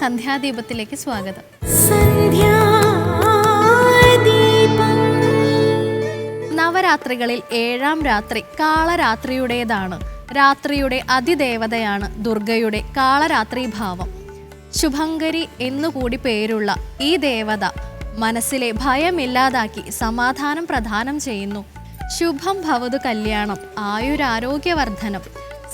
സന്ധ്യാദീപത്തിലേക്ക് സ്വാഗതം. നവരാത്രികളിൽ ഏഴാം രാത്രി കാളരാത്രിയുടേതാണ്. രാത്രിയുടെ അതിദേവതയാണ് ദുർഗയുടെ കാളരാത്രി ഭാവം. ശുഭങ്കരി എന്നുകൂടി പേരുള്ള ഈ ദേവത മനസ്സിലെ ഭയമില്ലാതാക്കി സമാധാനം പ്രദാനം ചെയ്യുന്നു. ശുഭം ഭവതു കല്യാണം ആയുരാരോഗ്യവർദ്ധനം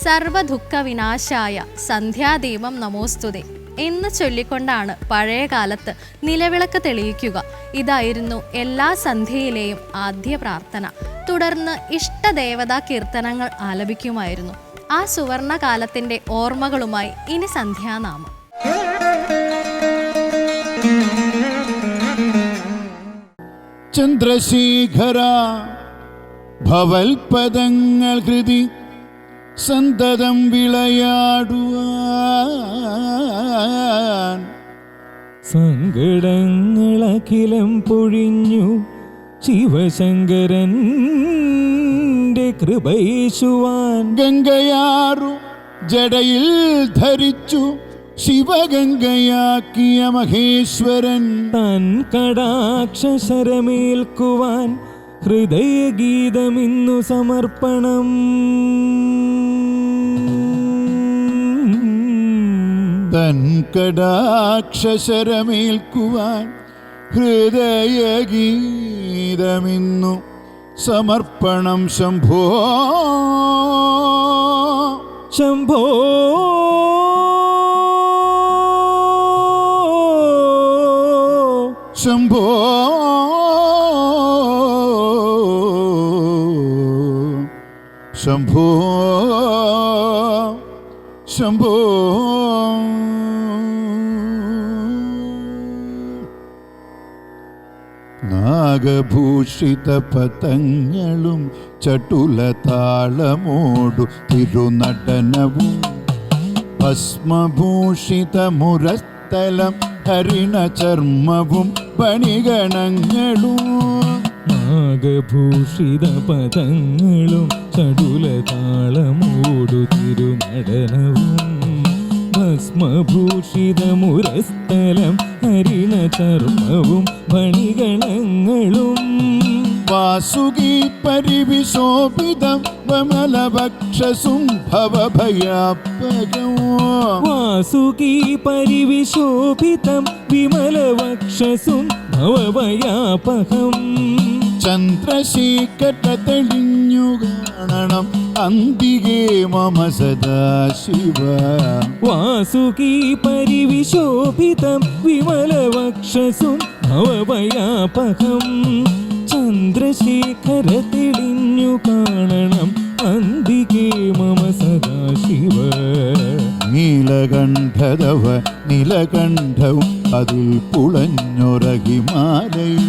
സർവദുഃഖ വിനാശായ സന്ധ്യാദീപം നമോസ്തുതേ. എന്ന് ചൊല്ലിക്കൊണ്ടാണ് പഴയ കാലത്ത് നിലവിളക്ക് തെളിയിക്കുക. ഇതായിരുന്നു എല്ലാ സന്ധ്യയിലെയും ആദ്യ പ്രാർത്ഥന. തുടർന്ന് ഇഷ്ടദേവതാ കീർത്തനങ്ങൾ ആലപിക്കുമായിരുന്നു. ആ സുവർണ കാലത്തിന്റെ ഓർമ്മകളുമായി ഇനി സന്ധ്യാനാമം. ചന്ദ്രശേഖര ഭവൽപദങ്ങൾ കൃതി സന്തതം വിളയാടുവാൻ. സങ്കടങ്ങളഖിലം പൊഴിഞ്ഞു ശിവശങ്കരൻ കൃപയേശുവാൻ. ഗംഗയാറു ജടയിൽ ധരിച്ചു ശിവഗംഗയാക്കിയ മഹേശ്വരൻ. തൻ കടാക്ഷരമേൽക്കുവാൻ ഹൃദയഗീതമിന്നു സമർപ്പണം. തൻ കടാക്ഷരമേൽക്കുവാൻ ഹൃദയഗീതമിന്നു സമർപ്പണം ശംഭോ. ശംഭോ. ശംഭോ. ശംഭോ. ശംഭോ. നാഗഭൂഷിത പതങ്ങളും ചട്ടുല താളമോടു തിരുനടനവും. ഭസ്മഭൂഷിത മുരസ്ഥലം ഹരിണ ചർമ്മവും പണിഗണങ്ങളും നാഗഭൂഷിത പദങ്ങളും ചടുലതാളമോടു തിരുനടനവും. ഭസ്മഭൂഷിത മുരസ്ഥലം ഹരിണ ചർമ്മവും ഭണിഗണങ്ങളും വാസുകി പരിവിശോഭിതം വമലഭക്ഷസും ഭവഭയാപകോ വാസുകി പരിവിശോഭിതം വിമലവക്ഷസും ഭവഭയാപകം ചന്ദ്രശേഖര തെളിഞ്ഞു കാണണം. അന്തികേ മമ സദാശിവ. വാസുകി പരിവിശോഭിതം വിമലവക്ഷസും ഭവഭയാപഹം ചന്ദ്രശേഖര തെളിഞ്ഞു കാണണം അന്തികേ മമ സദാശിവ. നീലകണ്ഠതവ നീലകണ്ഠവും അതിൽ പുളഞ്ഞൊര ഹിമാലയം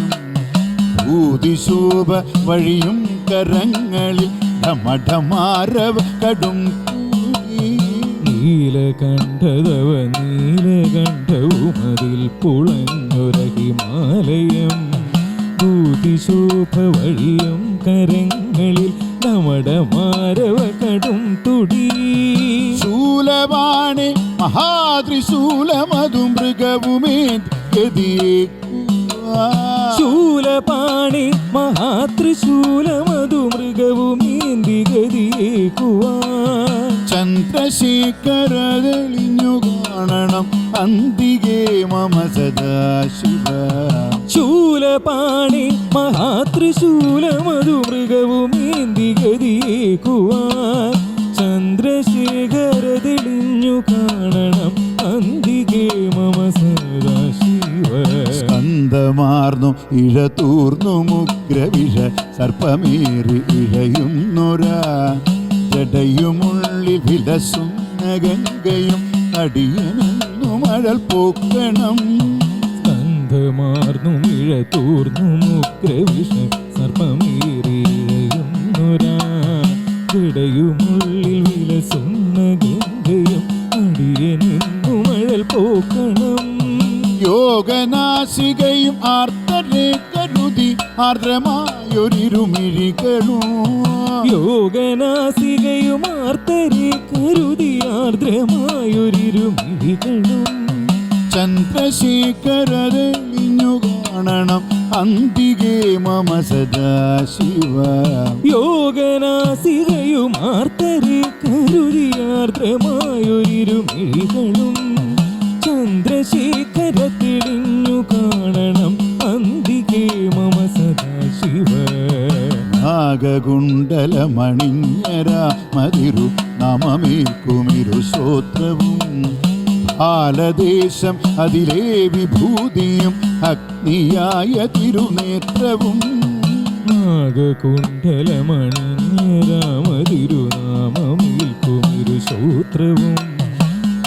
ഭൂതിശോഭ വഴിയും കരങ്ങളിൽ ഠമഠമാരവ കടും. നീലകണ്ഠതവ നീലകണ്ഠവും അതിൽ പുളഞ്ഞൊര ഹിമാലയം ഭൂതിശോഭ വഴിയും കരങ്ങളിൽ ഡമടമാരവ കടും തുടി. ശൂലവാണി മഹാത്രിശൂലമതു മൃഗവുമേ ശൂലപാണി മഹാത്രിശൂലമതു മൃഗവുമേന്തി ഗതിയേക്കുവാൻ ചന്ദ്രശേഖര തെളിഞ്ഞു കാണണം അന്തികേ മമ സദാശിവ. ശൂലപാണി മഹാത്രിശൂലമതു മൃഗവുമേന്തി ഗതിയേക്കുവാൻ ചന്ദ്രശേഖര സ്കന്ധമാർന്നു ഇഴതൂർന്നു മുഗ്രവിഷ സർപ്പമേറി ഇഴയുന്നൊരാ. ജടയുമുള്ളി വിലസുന്ന ഗംഗയും അടിയനെന്നു മഴൽ പൂക്കണം. ഗന്ധമാർന്നു ഇഴ തൂർന്നു മുഗ്രവിഷ സർപ്പമേറിയുന്നൊരാ ജടയുമുള്ളിൽ വിലസുന്ന യോഗനാശികയും ആർത്തരെ കരുതി ആർദ്രമായൊരിരുമിഴികളൂ. യോഗനാശികയും ആർത്തരെ കരുതി ആർദ്രമായൊരിരുമിഴികളും. ചന്ദ്രശേഖരതെളിഞ്ഞു കാണണം അന്തികേ മമ സദാശിവ. യോഗനാശികയും ആർത്തരെ കരുതി ആർദ്രമായൊരിരുമിഴികളും. ചന്ദ്രശേഖര തെളിഞ്ഞു കാണണം. അന്തികേ മമ സദാശിവ. നാഗകുണ്ടലമണിഞ്ഞര മതിരു നമമേൽക്കുമിരു ശ്രോത്രവും ആലദേശം അതിലെ വിഭൂതിയും അഗ്നിയായ തിരുനേത്രവും. നാഗകുണ്ടലമണിഞ്ഞരാമതിരുനാമമേൽക്കുമിരു ശ്രോത്രവും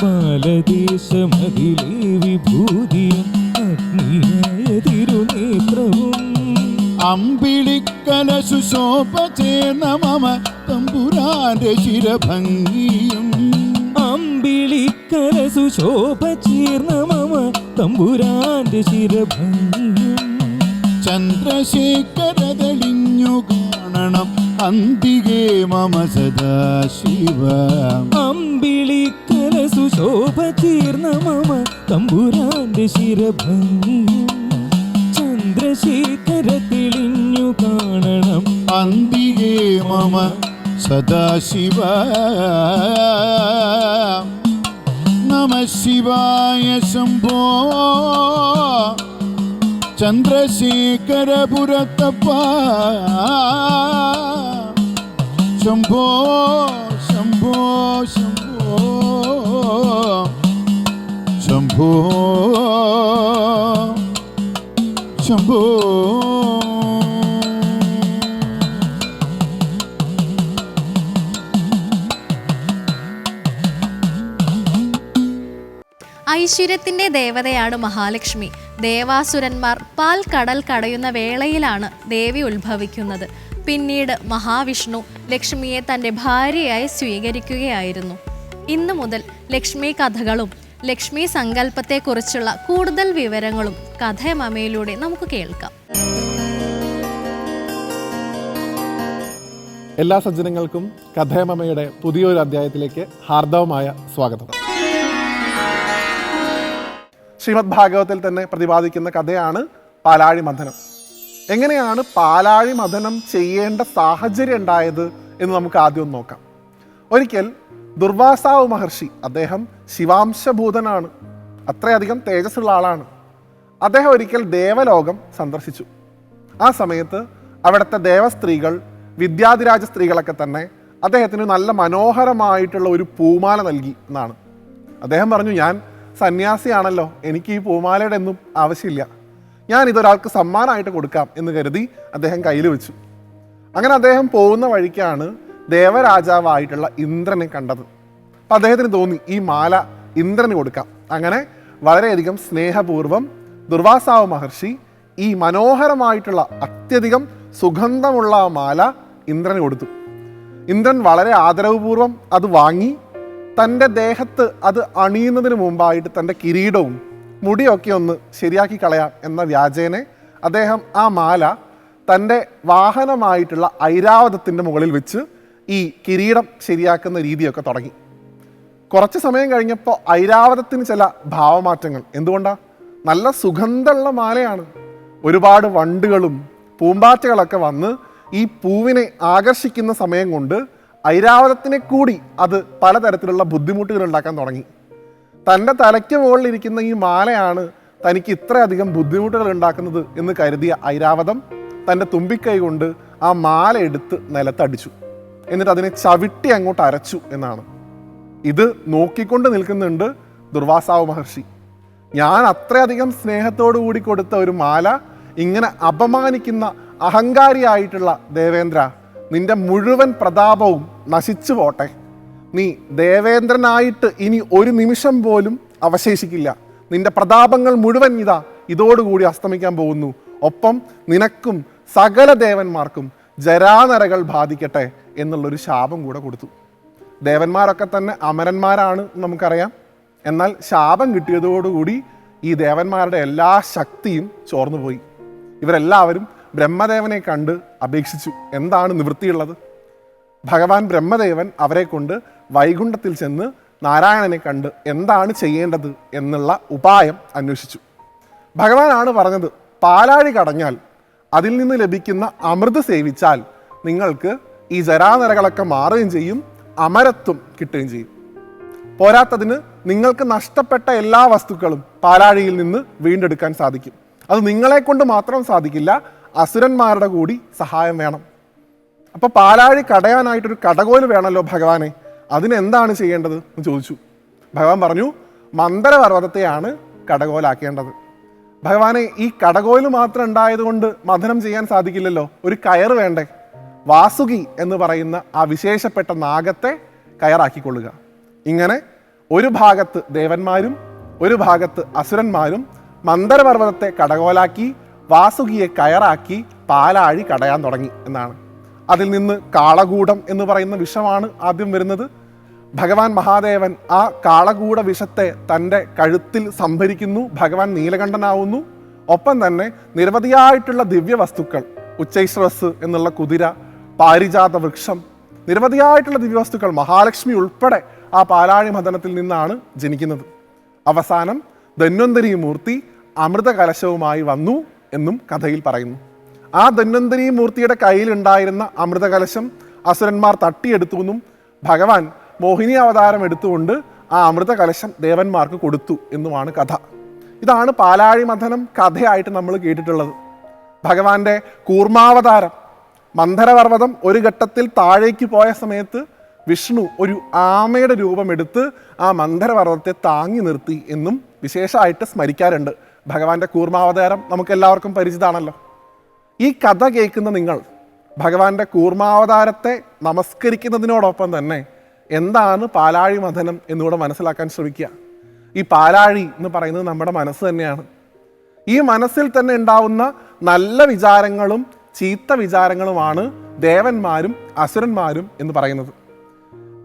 ബാലദേശമതിലെ വിഭൂതിയും അഗ്നിയായ തിരുനേത്രവും അമ്പിളിക്കല സുശോഭ ചേർന്ന മമ തമ്പുരാന്റെ ശിരഭംഗിയും. അമ്പിളിക്കല സുശോഭ ചേർന്ന മമ തമ്പുരാന്റെ ശിരഭംഗിയും ചന്ദ്രശേഖരതെളിഞ്ഞു കാണണം അന്തികേ മമ സദാശിവ. അമ്പിളിക്കല സുശോഭ തീർന്ന മമ തമ്പുരാന്റെ ശിരഭംഗി. ചന്ദ്രശേഖര തെളിഞ്ഞു കാണണം. അന്തികേ മമ സദാശിവ. നമ ശിവായ ശംഭോ. ചന്ദ്രശേഖരപുരത്തപ്പ. ശംഭോ ശംഭോ ശംഭോ. ശംഭോ ശംഭോ. ഐശ്വര്യത്തിന്റെ ദേവതയാണ് മഹാലക്ഷ്മി. ദേവാസുരന്മാർ പാൽ കടൽ കടയുന്ന വേളയിലാണ് ദേവി ഉത്ഭവിക്കുന്നത്. പിന്നീട് മഹാവിഷ്ണു ലക്ഷ്മിയെ തന്റെ ഭാര്യയായി സ്വീകരിക്കുകയായിരുന്നു. ഇന്നു മുതൽ ലക്ഷ്മി കഥകളും ലക്ഷ്മി സങ്കല്പത്തെക്കുറിച്ചുള്ള കൂടുതൽ വിവരങ്ങളും കഥയമമയിലൂടെ നമുക്ക് കേൾക്കാം. എല്ലാ സജ്ജനങ്ങൾക്കും കഥയമയുടെ പുതിയൊരു അധ്യായത്തിലേക്ക് ഹാർദവമായ സ്വാഗതം. ശ്രീമദ് ഭാഗവത്തിൽ തന്നെ പ്രതിപാദിക്കുന്ന കഥയാണ് പാലാഴി മഥനം. എങ്ങനെയാണ് പാലാഴി മഥനം ചെയ്യേണ്ട സാഹചര്യം ഉണ്ടായത് എന്ന് നമുക്ക് ആദ്യം നോക്കാം. ഒരിക്കൽ ദുർവാസാവ് മഹർഷി അദ്ദേഹം ശിവാംശഭൂതനാണ്. അത്രയധികം തേജസ്സുള്ള ആളാണ്. അദ്ദേഹം ഒരിക്കൽ ദേവലോകം സന്ദർശിച്ചു. ആ സമയത്ത് അവിടുത്തെ ദേവസ്ത്രീകൾ വിദ്യാധിരാജ സ്ത്രീകളൊക്കെ തന്നെ അദ്ദേഹത്തിന് നല്ല മനോഹരമായിട്ടുള്ള ഒരു പൂമാല നൽകി എന്നാണ്. അദ്ദേഹം പറഞ്ഞു ഞാൻ സന്യാസിയാണല്ലോ എനിക്ക് ഈ പൂമാലയുടെ ഒന്നും ആവശ്യമില്ല. ഞാൻ ഇതൊരാൾക്ക് സമ്മാനമായിട്ട് കൊടുക്കാം എന്ന് കരുതി അദ്ദേഹം കയ്യിൽ വെച്ചു. അങ്ങനെ അദ്ദേഹം പോകുന്ന വഴിക്കാണ് ദേവരാജാവായിട്ടുള്ള ഇന്ദ്രനെ കണ്ടത്. അപ്പം അദ്ദേഹത്തിന് തോന്നി ഈ മാല ഇന്ദ്രന് കൊടുക്കാം. അങ്ങനെ വളരെയധികം സ്നേഹപൂർവം ദുർവാസാവ് മഹർഷി ഈ മനോഹരമായിട്ടുള്ള അത്യധികം സുഗന്ധമുള്ള മാല ഇന്ദ്രന് കൊടുത്തു. ഇന്ദ്രൻ വളരെ ആദരവപൂർവം അത് വാങ്ങി. തന്റെ ദേഹത്ത് അത് അണിയുന്നതിന് മുമ്പായിട്ട് തന്റെ കിരീടവും മുടിയൊക്കെ ഒന്ന് ശരിയാക്കി കളയാം എന്ന വ്യാജേനെ അദ്ദേഹം ആ മാല തന്റെ വാഹനമായിട്ടുള്ള ഐരാവതത്തിന്റെ മുകളിൽ വെച്ച് ഈ കിരീടം ശരിയാക്കുന്ന രീതിയൊക്കെ തുടങ്ങി. കുറച്ച് സമയം കഴിഞ്ഞപ്പോൾ ഐരാവതത്തിന് ചില ഭാവമാറ്റങ്ങൾ. എന്തുകൊണ്ടാ? നല്ല സുഗന്ധമുള്ള മാലയാണ്. ഒരുപാട് വണ്ടുകളും പൂമ്പാറ്റകളൊക്കെ വന്ന് ഈ പൂവിനെ ആകർഷിക്കുന്ന സമയം കൊണ്ട് ഐരാവതത്തിനെ കൂടി അത് പലതരത്തിലുള്ള ബുദ്ധിമുട്ടുകൾ ഉണ്ടാക്കാൻ തുടങ്ങി. തന്റെ തലയ്ക്ക് മുകളിലിരിക്കുന്ന ഈ മാലയാണ് തനിക്ക് ഇത്രയധികം ബുദ്ധിമുട്ടുകൾ ഉണ്ടാക്കുന്നത് എന്ന് കരുതിയ ഐരാവതം തന്റെ തുമ്പിക്കൈ കൊണ്ട് ആ മാല എടുത്ത് നിലത്തടിച്ചു. എന്നിട്ട് അതിനെ ചവിട്ടി അങ്ങോട്ട് അരച്ചു എന്നാണ്. ഇത് നോക്കിക്കൊണ്ട് നിൽക്കുന്നുണ്ട് ദുർവാസാവ് മഹർഷി. ഞാൻ അത്രയധികം സ്നേഹത്തോടു കൂടി കൊടുത്ത ഒരു മാല ഇങ്ങനെ അപമാനിക്കുന്ന അഹങ്കാരിയായിട്ടുള്ള ദേവേന്ദ്ര നിന്റെ മുഴുവൻ പ്രതാപവും നശിച്ചു പോട്ടെ. നീ ദേവേന്ദ്രനായിട്ട് ഇനി ഒരു നിമിഷം പോലും അവശേഷിക്കില്ല. നിന്റെ പ്രതാപങ്ങൾ മുഴുവൻ ഇതാ ഇതോടുകൂടി അസ്തമിക്കാൻ പോകുന്നു. ഒപ്പം നിനക്കും സകല ദേവന്മാർക്കും ജരാനരകൾ ബാധിക്കട്ടെ. എന്നുള്ളൊരു ശാപം കൂടെ കൊടുത്തു. ദേവന്മാരൊക്കെ തന്നെ അമരന്മാരാണ് നമുക്കറിയാം. എന്നാൽ ശാപം കിട്ടിയതോടുകൂടി ഈ ദേവന്മാരുടെ എല്ലാ ശക്തിയും ചോർന്നു പോയി. ഇവരെല്ലാവരും ബ്രഹ്മദേവനെ കണ്ട് അപേക്ഷിച്ചു. എന്താണ് നിവൃത്തിയുള്ളത്? ഭഗവാൻ ബ്രഹ്മദേവൻ അവരെ കൊണ്ട് വൈകുണ്ഠത്തിൽ ചെന്ന് നാരായണനെ കണ്ട് എന്താണ് ചെയ്യേണ്ടത് എന്നുള്ള ഉപായം അന്വേഷിച്ചു. ഭഗവാനാണ് പറഞ്ഞത് പാലാഴി കടഞ്ഞാൽ അതിൽ നിന്ന് ലഭിക്കുന്ന അമൃത് സേവിച്ചാൽ നിങ്ങൾക്ക് ഈ ജരാനരകളൊക്കെ മാറുകയും ചെയ്യും അമരത്വം കിട്ടുകയും ചെയ്യും. പോരാത്തതിന് നിങ്ങൾക്ക് നഷ്ടപ്പെട്ട എല്ലാ വസ്തുക്കളും പാലാഴിയിൽ നിന്ന് വീണ്ടെടുക്കാൻ സാധിക്കും. അത് നിങ്ങളെ കൊണ്ട് മാത്രം സാധിക്കില്ല അസുരന്മാരുടെ കൂടി സഹായം വേണം. അപ്പൊ പാലാഴി കടയാനായിട്ടൊരു കടകോൽ വേണമല്ലോ ഭഗവാനെ. അതിനെന്താണ് ചെയ്യേണ്ടത് എന്ന് ചോദിച്ചു. ഭഗവാൻ പറഞ്ഞു മന്ദരപർവതത്തെയാണ് കടകോലാക്കേണ്ടത്. ഭഗവാനെ ഈ കടകോൽ മാത്രം ഉണ്ടായതുകൊണ്ട് മഥനം ചെയ്യാൻ സാധിക്കില്ലല്ലോ. ഒരു കയറ് വേണ്ടേ? വാസുകി എന്ന് പറയുന്ന ആ വിശേഷപ്പെട്ട നാഗത്തെ കയറാക്കിക്കൊള്ളുക. ഇങ്ങനെ ഒരു ഭാഗത്ത് ദേവന്മാരും ഒരു ഭാഗത്ത് അസുരന്മാരും മന്ദരപർവതത്തെ കടകോലാക്കി വാസുകിയെ കയറാക്കി പാലാഴി കടയാൻ തുടങ്ങി എന്നാണ്. അതിൽ നിന്ന് കാളകൂടം എന്ന് പറയുന്ന വിഷമാണ് ആദ്യം വരുന്നത്. ഭഗവാൻ മഹാദേവൻ ആ കാളകൂട വിഷത്തെ തന്റെ കഴുത്തിൽ സംഭരിക്കുന്നു ഭഗവാൻ നീലകണ്ഠനാവുന്നു. ഒപ്പം തന്നെ നിരവധിയായിട്ടുള്ള ദിവ്യ വസ്തുക്കൾ ഉച്ചൈശ്രസ് എന്നുള്ള കുതിര പാരിജാത വൃക്ഷം നിരവധിയായിട്ടുള്ള ദിവ്യവസ്തുക്കൾ മഹാലക്ഷ്മി ഉൾപ്പെടെ ആ പാലാഴി മദനത്തിൽ നിന്നാണ് ജനിക്കുന്നത്. അവസാനം ധന്വന്തരി മൂർത്തി അമൃത കലശവുമായി വന്നു എന്നും കഥയിൽ പറയുന്നു. ആ ധന്വന്തരി മൂർത്തിയുടെ കയ്യിലുണ്ടായിരുന്ന അമൃത കലശം അസുരന്മാർ തട്ടിയെടുത്തു എന്നും ഭഗവാൻ മോഹിനി അവതാരം എടുത്തുകൊണ്ട് ആ അമൃത കലശം ദേവന്മാർക്ക് കൊടുത്തു എന്നുമാണ് കഥ. ഇതാണ് പാലാഴി മഥനം കഥയായിട്ട് നമ്മൾ കേട്ടിട്ടുള്ളത്. ഭഗവാന്റെ കൂർമാവതാരം മന്ധരപർവതം ഒരു ഘട്ടത്തിൽ താഴേക്ക് പോയ സമയത്ത് വിഷ്ണു ഒരു ആമയുടെ രൂപമെടുത്ത് ആ മന്ധരപർവതത്തെ താങ്ങി നിർത്തി എന്നും വിശേഷമായിട്ട് സ്മരിക്കാറുണ്ട്. ഭഗവാന്റെ കൂർമാവതാരം നമുക്ക് എല്ലാവർക്കും പരിചിതമാണല്ലോ. ഈ കഥ കേൾക്കുന്ന നിങ്ങൾ ഭഗവാന്റെ കൂർമാവതാരത്തെ നമസ്കരിക്കുന്നതിനോടൊപ്പം തന്നെ എന്താണ് പാലാഴി മഥനം എന്നുകൂടെ മനസ്സിലാക്കാൻ ശ്രമിക്കുക. ഈ പാലാഴി എന്ന് പറയുന്നത് നമ്മുടെ മനസ്സ് തന്നെയാണ്. ഈ മനസ്സിൽ തന്നെ ഉണ്ടാവുന്ന നല്ല വിചാരങ്ങളും ചീത്ത വിചാരങ്ങളുമാണ് ദേവന്മാരും അസുരന്മാരും എന്ന് പറയുന്നത്.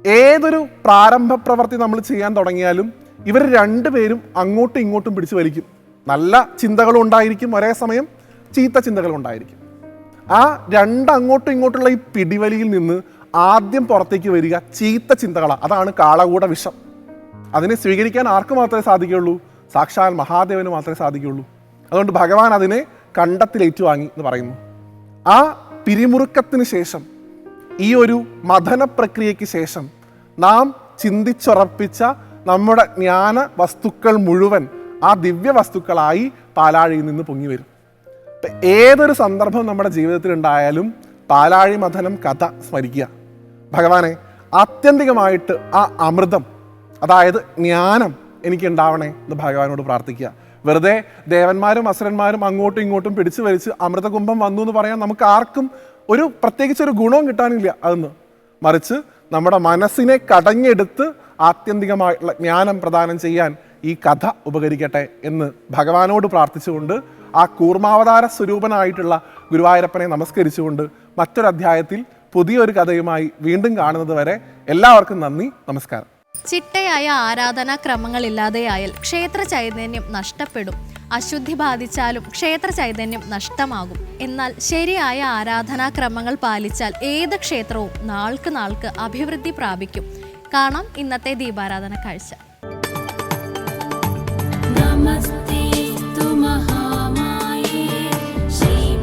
ഏതൊരു പ്രാരംഭ പ്രവൃത്തി നമ്മൾ ചെയ്യാൻ തുടങ്ങിയാലും ഇവർ രണ്ടുപേരും അങ്ങോട്ടും ഇങ്ങോട്ടും പിടിച്ചു വലിക്കും. നല്ല ചിന്തകളും ഉണ്ടായിരിക്കും ഒരേ സമയം ചീത്ത ചിന്തകളും ഉണ്ടായിരിക്കും. ആ രണ്ട് അങ്ങോട്ടും ഇങ്ങോട്ടുള്ള ഈ പിടിവലിയിൽ നിന്ന് ആദ്യം പുറത്തേക്ക് വരിക ചീത്ത ചിന്തകളാണ്. അതാണ് കാളകൂട വിഷം. അതിനെ സ്വീകരിക്കാൻ ആർക്ക് മാത്രമേ സാധിക്കുകയുള്ളൂ? സാക്ഷാൽ മഹാദേവന് മാത്രമേ സാധിക്കുകയുള്ളൂ. അതുകൊണ്ട് ഭഗവാൻ അതിനെ കണ്ടത്തിലേറ്റുവാങ്ങി എന്ന് പറയുന്നു. ആ പിരിമുറുക്കത്തിന് ശേഷം ഈ ഒരു മഥന പ്രക്രിയയ്ക്ക് ശേഷം നാം ചിന്തിച്ചുറപ്പിച്ച നമ്മുടെ ജ്ഞാന വസ്തുക്കൾ മുഴുവൻ ആ ദിവ്യ വസ്തുക്കളായി പാലാഴിയിൽ നിന്ന് പൊങ്ങി വരും. ഏതൊരു സന്ദർഭം നമ്മുടെ ജീവിതത്തിൽ ഉണ്ടായാലും പാലാഴി മഥനം കഥ സ്മരിക്കുക. ഭഗവാനെ ആത്യന്തികമായിട്ട് ആ അമൃതം അതായത് ജ്ഞാനം എനിക്ക് ഉണ്ടാവണേ എന്ന് ഭഗവാനോട് പ്രാർത്ഥിക്കുക. വെറുതെ ദേവന്മാരും അസുരന്മാരും അങ്ങോട്ടും ഇങ്ങോട്ടും പിടിച്ചു വലിച്ച് അമൃതകുംഭം വന്നു എന്ന് പറയാൻ നമുക്ക് ആർക്കും ഒരു പ്രത്യേകിച്ച് ഒരു ഗുണവും കിട്ടാനില്ല അതൊന്ന്. മറിച്ച് നമ്മുടെ മനസ്സിനെ കടഞ്ഞെടുത്ത് ആത്യന്തികമായിട്ടുള്ള ജ്ഞാനം പ്രദാനം ചെയ്യാൻ ഈ കഥ ഉപകരിക്കട്ടെ എന്ന് ഭഗവാനോട് പ്രാർത്ഥിച്ചുകൊണ്ട് ആ കൂർമാവതാര സ്വരൂപനായിട്ടുള്ള ഗുരുവായൂരപ്പനെ നമസ്കരിച്ചുകൊണ്ട് മറ്റൊരു അധ്യായത്തിൽ പുതിയൊരു കഥയുമായി വീണ്ടും കാണുന്നത് വരെ എല്ലാവർക്കും നന്ദി നമസ്കാരം. ചിട്ടയായ ആരാധനാക്രമങ്ങളില്ലാതെയായാൽ ക്ഷേത്ര ചൈതന്യം നഷ്ടപ്പെടും. അശുദ്ധി ബാധിച്ചാലും ക്ഷേത്ര ചൈതന്യം നഷ്ടമാകും. എന്നാൽ ശരിയായ ആരാധനാക്രമങ്ങൾ പാലിച്ചാൽ ഏത് ക്ഷേത്രവും നാൾക്ക് നാൾക്ക് അഭിവൃദ്ധി പ്രാപിക്കും. കാണാം ഇന്നത്തെ ദീപാരാധന കാഴ്ച. നമസ്തേ ശ്രീ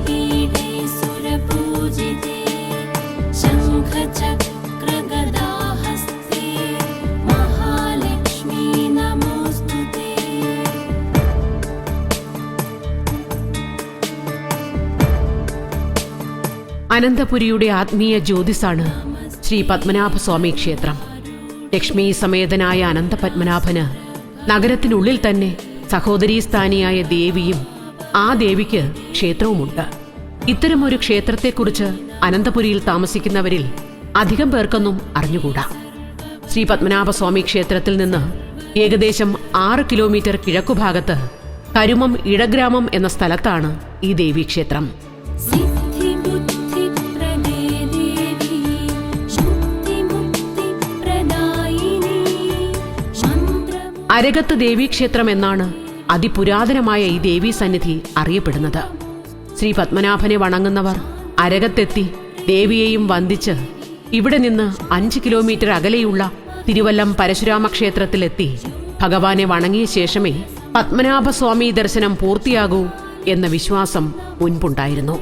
അനന്തപുരിയുടെ ആത്മീയ ജ്യോതിസാണ് ശ്രീ പത്മനാഭസ്വാമി ക്ഷേത്രം. ലക്ഷ്മി സമേതനായ അനന്തപത്മനാഭന് നഗരത്തിനുള്ളിൽ തന്നെ സഹോദരീസ്ഥാനിയായ ദേവിയും ആ ദേവിക്ക് ക്ഷേത്രവുമുണ്ട്. ഇത്തരമൊരു ക്ഷേത്രത്തെക്കുറിച്ച് അനന്തപുരിയിൽ താമസിക്കുന്നവരിൽ അധികം പേർക്കൊന്നും അറിഞ്ഞുകൂടാ. ശ്രീ പത്മനാഭസ്വാമി ക്ഷേത്രത്തിൽ നിന്ന് ഏകദേശം ആറ് കിലോമീറ്റർ കിഴക്കുഭാഗത്ത് കരുമം ഇടഗ്രാമം എന്ന സ്ഥലത്താണ് ഈ ദേവീക്ഷേത്രം. അരകത്ത് ദേവീക്ഷേത്രം എന്നാണ് അതിപുരാതനമായ ഈ ദേവീ സന്നിധി അറിയപ്പെടുന്നത്. ശ്രീ പത്മനാഭനെ വണങ്ങുന്നവർ അരകത്തെത്തി ദേവിയെയും വന്ദിച്ച് ഇവിടെ നിന്ന് അഞ്ച് കിലോമീറ്റർ അകലെയുള്ള തിരുവല്ലം പരശുരാമ ക്ഷേത്രത്തിലെത്തി ഭഗവാനെ വണങ്ങിയ ശേഷമേ പത്മനാഭസ്വാമി ദർശനം പൂർത്തിയാകൂ എന്ന വിശ്വാസം മുൻപുണ്ടായിരുന്നു.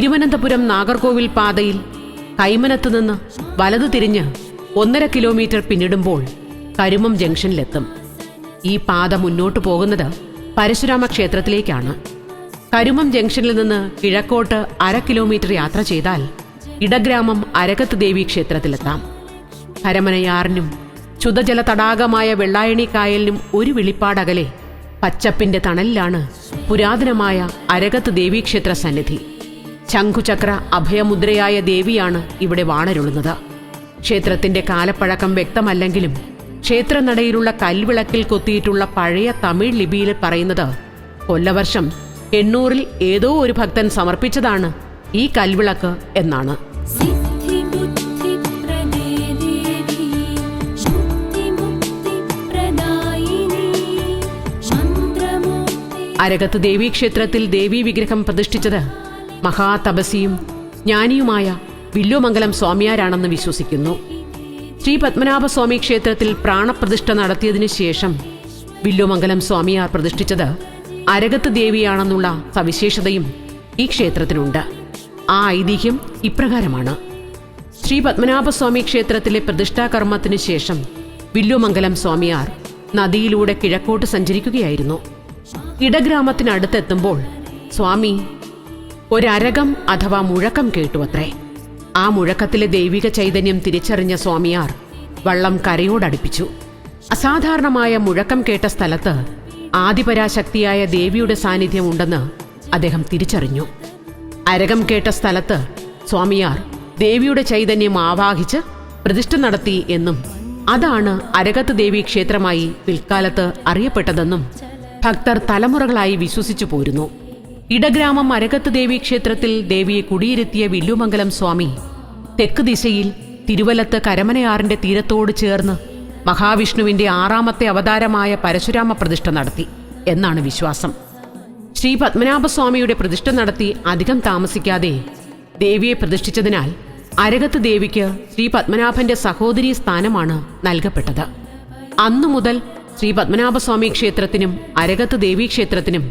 തിരുവനന്തപുരം നാഗർകോവിൽ പാതയിൽ കൈമനത്ത് നിന്ന് വലതു തിരിഞ്ഞ് ഒന്നര കിലോമീറ്റർ പിന്നിടുമ്പോൾ കരുമം ജംഗ്ഷനിലെത്തും. ഈ പാത മുന്നോട്ടു പോകുന്നത് പരശുരാമ ക്ഷേത്രത്തിലേക്കാണ്. കരുമം ജംഗ്ഷനിൽ നിന്ന് കിഴക്കോട്ട് അര കിലോമീറ്റർ യാത്ര ചെയ്താൽ ഇടഗ്രാമം അരകത്ത് ദേവി ക്ഷേത്രത്തിലെത്താം. കരമനയാറിനും ശുദ്ധജല തടാകമായ വെള്ളായണി കായലിനും ഒരു വിളിപ്പാടകലെ പച്ചപ്പിന്റെ തണലിലാണ് പുരാതനമായ അരകത്ത് ദേവീക്ഷേത്ര സന്നിധി. ശംഖുചക്ര അഭയമുദ്രയായ ദേവിയാണ് ഇവിടെ വാണരുളുന്നത്. ക്ഷേത്രത്തിന്റെ കാലപ്പഴക്കം വ്യക്തമല്ലെങ്കിലും ക്ഷേത്രനടയിലുള്ള കൽവിളക്കിൽ കൊത്തിയിട്ടുള്ള പഴയ തമിഴ് ലിപിയിൽ പറയുന്നത് കൊല്ലവർഷം എണ്ണൂറിൽ ഏതോ ഒരു ഭക്തൻ സമർപ്പിച്ചതാണ് ഈ കൽവിളക്ക് എന്നാണ്. അരകത്ത് ദേവീക്ഷേത്രത്തിൽ ദേവീ വിഗ്രഹം പ്രതിഷ്ഠിച്ചത് മഹാതപസിയും ജ്ഞാനിയുമായ വില്ലുമംഗലം സ്വാമിയാരാണെന്ന് വിശ്വസിക്കുന്നു. ശ്രീ പത്മനാഭസ്വാമി ക്ഷേത്രത്തിൽ പ്രാണപ്രതിഷ്ഠ നടത്തിയതിനു ശേഷം വില്ലുമംഗലം സ്വാമിയാർ പ്രതിഷ്ഠിച്ചത് അരകത്ത് ദേവിയാണെന്നുള്ള സവിശേഷതയും ഈ ക്ഷേത്രത്തിനുണ്ട്. ആ ഐതിഹ്യം ഇപ്രകാരമാണ്. ശ്രീ പത്മനാഭസ്വാമി ക്ഷേത്രത്തിലെ പ്രതിഷ്ഠാകർമ്മത്തിനു ശേഷം വില്ലുമംഗലം സ്വാമിയാർ നദിയിലൂടെ കിഴക്കോട്ട് സഞ്ചരിക്കുകയായിരുന്നു. ഇടഗ്രാമത്തിനടുത്തെത്തുമ്പോൾ സ്വാമി ഒരരകം അഥവാ മുഴക്കം കേട്ടുവത്രേ. ആ മുഴക്കത്തിലെ ദൈവിക ചൈതന്യം തിരിച്ചറിഞ്ഞ സ്വാമിയാർ വള്ളം കരയോടടുപ്പിച്ചു. അസാധാരണമായ മുഴക്കം കേട്ട സ്ഥലത്ത് ആദിപരാശക്തിയായ ദേവിയുടെ സാന്നിധ്യം ഉണ്ടെന്ന് അദ്ദേഹം തിരിച്ചറിഞ്ഞു. അരകം കേട്ട സ്ഥലത്ത് സ്വാമിയാർ ദേവിയുടെ ചൈതന്യം ആവാഹിച്ച് പ്രതിഷ്ഠ നടത്തി എന്നും അതാണ് അരകത്ത് ദേവി ക്ഷേത്രമായി പിൽക്കാലത്ത് അറിയപ്പെട്ടതെന്നും ഭക്തർ തലമുറകളായി വിശ്വസിച്ചു പോരുന്നു. ഇടഗ്രാമം അരകത്ത് ദേവി ക്ഷേത്രത്തിൽ ദേവിയെ കുടിയിരുത്തിയ വില്ലുമംഗലം സ്വാമി. തെക്ക് ദിശയിൽ തിരുവല്ലത്ത് കരമനയാറിന്റെ തീരത്തോട് ചേർന്ന് മഹാവിഷ്ണുവിന്റെ ആറാമത്തെ അവതാരമായ പരശുരാമ പ്രതിഷ്ഠ നടത്തി എന്നാണ് വിശ്വാസം. ശ്രീ പത്മനാഭസ്വാമിയുടെ പ്രതിഷ്ഠ നടത്തി അധികം താമസിക്കാതെ ദേവിയെ പ്രതിഷ്ഠിച്ചതിനാൽ അരകത്ത് ദേവിക്ക് ശ്രീ പത്മനാഭന്റെ സഹോദരി സ്ഥാനമാണ് നൽകപ്പെട്ടത്. അന്നു മുതൽ ശ്രീ പത്മനാഭസ്വാമി ക്ഷേത്രത്തിനും അരകത്ത് ദേവീ ക്ഷേത്രത്തിനും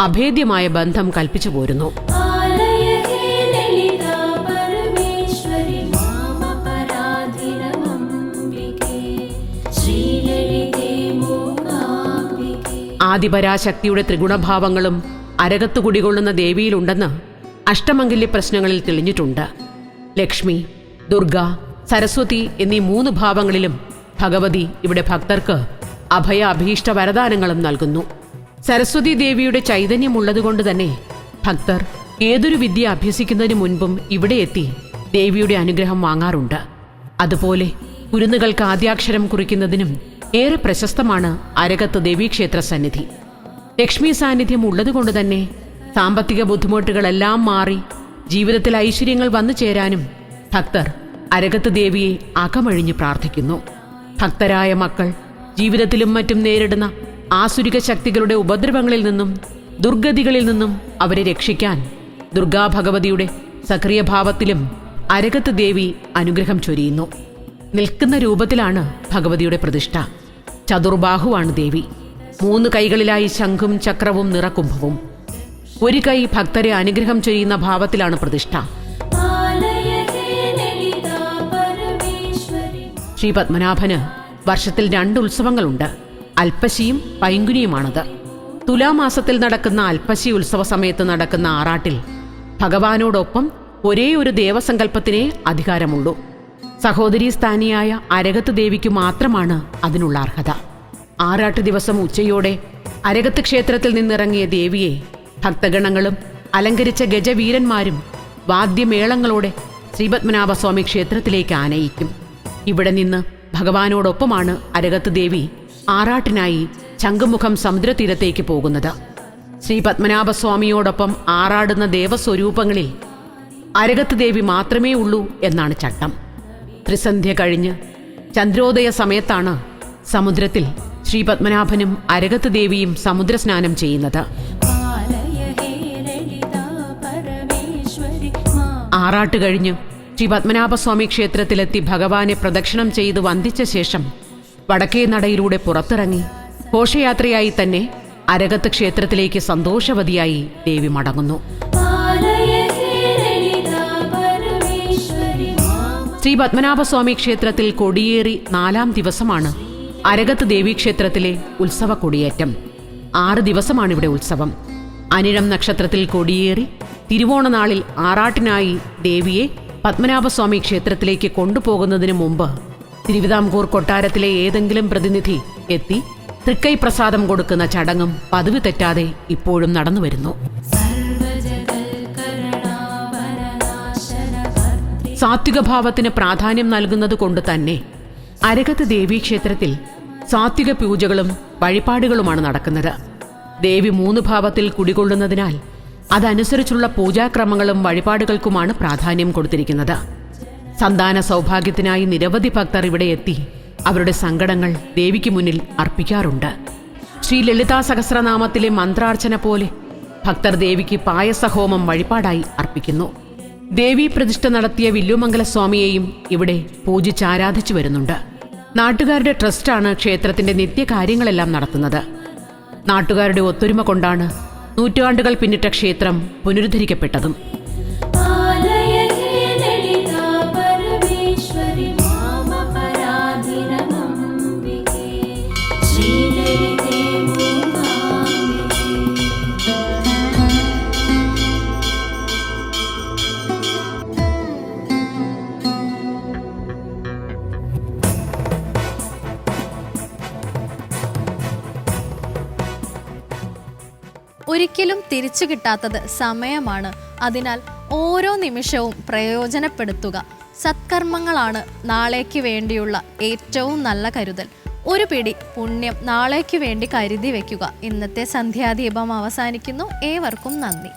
അഭേദ്യമായ ബന്ധം കൽപ്പിച്ചു പോരുന്നു. ആദിപരാശക്തിയുടെ ത്രിഗുണഭാവങ്ങളും അരകത്തു കുടികൊള്ളുന്ന ദേവിയിലുണ്ടെന്ന് അഷ്ടമംഗല്യ പ്രശ്നങ്ങളിൽ തെളിഞ്ഞിട്ടുണ്ട്. ലക്ഷ്മി ദുർഗ സരസ്വതി എന്നീ മൂന്ന് ഭാവങ്ങളിലും ഭഗവതി ഇവിടെ ഭക്തർക്ക് അഭയ അഭീഷ്ട വരദാനങ്ങളും നൽകുന്നു. സരസ്വതി ദേവിയുടെ ചൈതന്യമുള്ളതുകൊണ്ട് തന്നെ ഭക്തർ ഏതൊരു വിദ്യ അഭ്യസിക്കുന്നതിന് മുൻപും ഇവിടെ എത്തി ദേവിയുടെ അനുഗ്രഹം വാങ്ങാറുണ്ട്. അതുപോലെ കുരുന്നുകൾക്ക് ആദ്യാക്ഷരം കുറിക്കുന്നതിനും ഏറെ പ്രശസ്തമാണ് അരകത്ത് ദേവീക്ഷേത്ര സന്നിധി. ലക്ഷ്മി സാന്നിധ്യം ഉള്ളതുകൊണ്ട് തന്നെ സാമ്പത്തിക ബുദ്ധിമുട്ടുകളെല്ലാം മാറി ജീവിതത്തിൽ ഐശ്വര്യങ്ങൾ വന്നു ചേരാനും ഭക്തർ അരകത്ത് ദേവിയെ അകമഴിഞ്ഞ് പ്രാർത്ഥിക്കുന്നു. ഭക്തരായ മക്കൾ ജീവിതത്തിലും മറ്റും നേരിടുന്ന ആസുരിക ശക്തികളുടെ ഉപദ്രവങ്ങളിൽ നിന്നും ദുർഗതികളിൽ നിന്നും അവരെ രക്ഷിക്കാൻ ദുർഗാ ഭഗവതിയുടെ സക്രിയ ഭാവത്തിലും അരകത്ത് ദേവി അനുഗ്രഹം ചൊരിയുന്നു. നിൽക്കുന്ന രൂപത്തിലാണ് ഭഗവതിയുടെ പ്രതിഷ്ഠ. ചതുർബാഹുവാണ് ദേവി. മൂന്ന് കൈകളിലായി ശംഖും ചക്രവും നിറകുംഭവും. ഒരു കൈ ഭക്തരെ അനുഗ്രഹം ചെയ്യുന്ന ഭാവത്തിലാണ് പ്രതിഷ്ഠ. ശ്രീ പത്മനാഭന് വർഷത്തിൽ രണ്ട് ഉത്സവങ്ങളുണ്ട്. അൽപ്പശിയും പൈങ്കുനിയുമാണത്. തുലാമാസത്തിൽ നടക്കുന്ന അൽപ്പശി ഉത്സവ സമയത്ത് നടക്കുന്ന ആറാട്ടിൽ ഭഗവാനോടൊപ്പം ഒരേ ഒരു ദേവസങ്കല്പത്തിനേ അധികാരമുള്ളൂ. സഹോദരീ സ്ഥാനിയായ അരകത്ത് ദേവിക്ക് മാത്രമാണ് അതിനുള്ള അർഹത. ആറാട്ട് ദിവസം ഉച്ചയോടെ അരകത്ത് ക്ഷേത്രത്തിൽ നിന്നിറങ്ങിയ ദേവിയെ ഭക്തഗണങ്ങളും അലങ്കരിച്ച ഗജവീരന്മാരും വാദ്യമേളങ്ങളോടെ ശ്രീപത്മനാഭസ്വാമി ക്ഷേത്രത്തിലേക്ക് ആനയിക്കും. ഇവിടെ നിന്ന് ഭഗവാനോടൊപ്പമാണ് അരകത്ത് ദേവി ആറാട്ടിനായി ശംഖുമുഖം സമുദ്രതീരത്തേക്ക് പോകുന്നത്. ശ്രീ പത്മനാഭസ്വാമിയോടൊപ്പം ആറാടുന്ന ദേവസ്വരൂപങ്ങളിൽ അരകത്ത് ദേവി മാത്രമേ ഉള്ളൂ എന്നാണ് ചട്ടം. ത്രിസന്ധ്യ കഴിഞ്ഞ് ചന്ദ്രോദയ സമയത്താണ് സമുദ്രത്തിൽ ശ്രീ പത്മനാഭനും അരകത്ത് ദേവിയും സമുദ്രസ്നാനം ചെയ്യുന്നത്. ആറാട്ട് കഴിഞ്ഞ് ശ്രീ പത്മനാഭസ്വാമി ക്ഷേത്രത്തിലെത്തി ഭഗവാനെ പ്രദക്ഷിണം ചെയ്ത് വന്ദിച്ച ശേഷം വടക്കേ നടയിലൂടെ പുറത്തിറങ്ങി. ഘോഷയാത്രയായി തന്നെ അരകത്ത് ക്ഷേത്രത്തിലേക്ക് സന്തോഷവതിയായി ദേവി മടങ്ങുന്നു. ശ്രീ പത്മനാഭസ്വാമി ക്ഷേത്രത്തിൽ കൊടിയേറി നാലാം ദിവസമാണ് അരകത്ത് ദേവീക്ഷേത്രത്തിലെ ഉത്സവ കൊടിയേറ്റം. ആറ് ദിവസമാണ് ഇവിടെ ഉത്സവം. അനിഴം നക്ഷത്രത്തിൽ കൊടിയേറി തിരുവോണനാളിൽ ആറാട്ടിനായി ദേവിയെ പത്മനാഭസ്വാമി ക്ഷേത്രത്തിലേക്ക് കൊണ്ടുപോകുന്നതിന് മുമ്പ് തിരുവിതാംകൂർ കൊട്ടാരത്തിലെ ഏതെങ്കിലും പ്രതിനിധി എത്തി തൃക്കൈ പ്രസാദം കൊടുക്കുന്ന ചടങ്ങും പതിവ് തെറ്റാതെ ഇപ്പോഴും നടന്നുവരുന്നു. സാത്വികഭാവത്തിന് സാത്വിക ഭാവത്തിന് പ്രാധാന്യം നൽകുന്നത് കൊണ്ട് തന്നെ അരകത്ത് ദേവീക്ഷേത്രത്തിൽ സാത്വിക പൂജകളും വഴിപാടുകളുമാണ് നടക്കുന്നത്. ദേവി മൂന്ന് ഭാവത്തിൽ കുടികൊള്ളുന്നതിനാൽ അതനുസരിച്ചുള്ള പൂജാക്രമങ്ങളും വഴിപാടുകൾക്കുമാണ് പ്രാധാന്യം കൊടുത്തിരിക്കുന്നത്. സന്താന സൗഭാഗ്യത്തിനായി നിരവധി ഭക്തർ ഇവിടെ എത്തി അവരുടെ സങ്കടങ്ങൾ ദേവിക്ക് മുന്നിൽ അർപ്പിക്കാറുണ്ട്. ശ്രീ ലളിതാ സഹസ്രനാമത്തിലെ മന്ത്രാർച്ചന പോലെ ഭക്തർ ദേവിക്ക് പായസഹോമം വഴിപാടായി അർപ്പിക്കുന്നു. ദേവീ പ്രതിഷ്ഠ നടത്തിയ വില്ലുമംഗല സ്വാമിയെയും ഇവിടെ പൂജിച്ചാരാധിച്ചു വരുന്നുണ്ട്. നാട്ടുകാരുടെ ട്രസ്റ്റാണ് ക്ഷേത്രത്തിന്റെ നിത്യകാര്യങ്ങളെല്ലാം നടത്തുന്നത്. നാട്ടുകാരുടെ ഒത്തൊരുമ കൊണ്ടാണ് നൂറ്റാണ്ടുകൾ പിന്നിട്ട ക്ഷേത്രം പുനരുദ്ധരിക്കപ്പെട്ടതും. തിരിച്ചു കിട്ടാത്തത് സമയമാണ്. അതിനാൽ ഓരോ നിമിഷവും പ്രയോജനപ്പെടുത്തുക. സത്കർമ്മങ്ങളാണ് നാളേക്ക് വേണ്ടിയുള്ള ഏറ്റവും നല്ല കരുതൽ. ഒരു പിടി പുണ്യം നാളേക്ക് വേണ്ടി കരുതി വയ്ക്കുക ഇന്നത്തെ സന്ധ്യാദീപം അവസാനിക്കുന്നു. ഏവർക്കും നന്ദി.